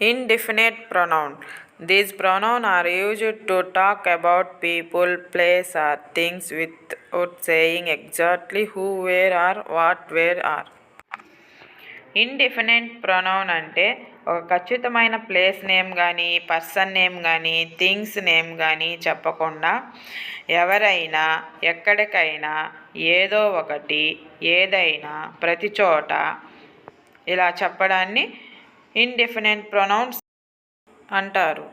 Indefinite pronoun. These pronouns are used to talk about people, place, or things without saying exactly who, where, or what, where, are. Indefinite pronoun అంటే ఒక ఖచ్చితమైన place name కానీ person name కానీ things name కానీ చెప్పకుండా ఎవరైనా ఎక్కడికైనా ఏదో ఒకటి ఏదైనా ప్రతి చోట ఇలా చెప్పడాన్ని ఇండిఫినెంట్ ప్రొనౌన్స్ అంటారు.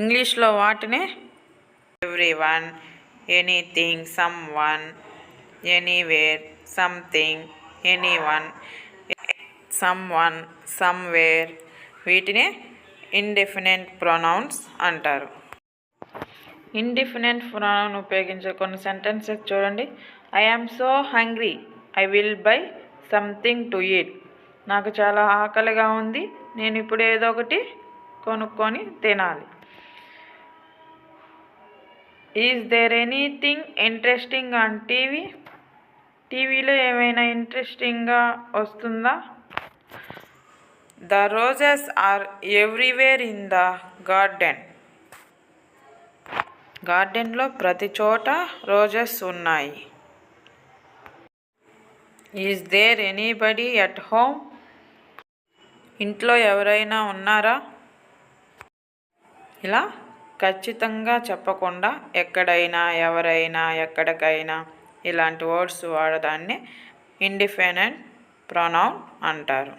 ఇంగ్లీష్లో వాటిని everyone anything someone anywhere something anyone someone somewhere వీటిని ఇండెఫినెంట్ ప్రొనౌన్స్ అంటారు. ఇండిఫినెంట్ ప్రొనౌన్ ఉపయోగించే కొన్ని సెంటెన్సెస్ చూడండి. I am so hungry I will buy something to eat నాకు చాలా ఆకలిగా ఉంది. నేను ఇప్పుడు ఏదో ఒకటి కొనుక్కొని తినాలి. Is there anything interesting on TV టీవీలో ఏమైనా ఇంట్రెస్టింగ్గా వస్తుందా? The roses are everywhere in the garden గార్డెన్లో ప్రతి చోట రోజెస్ ఉన్నాయి. Is there anybody at home ఇంట్లో ఎవరైనా ఉన్నారా? ఇలా ఖచ్చితంగా చెప్పకుండా ఎక్కడైనా ఎవరైనా ఎక్కడికైనా ఇలాంటి వర్డ్స్ వాడదాన్ని ఇండిపెండెంట్ ప్రొనౌన్ అంటారు.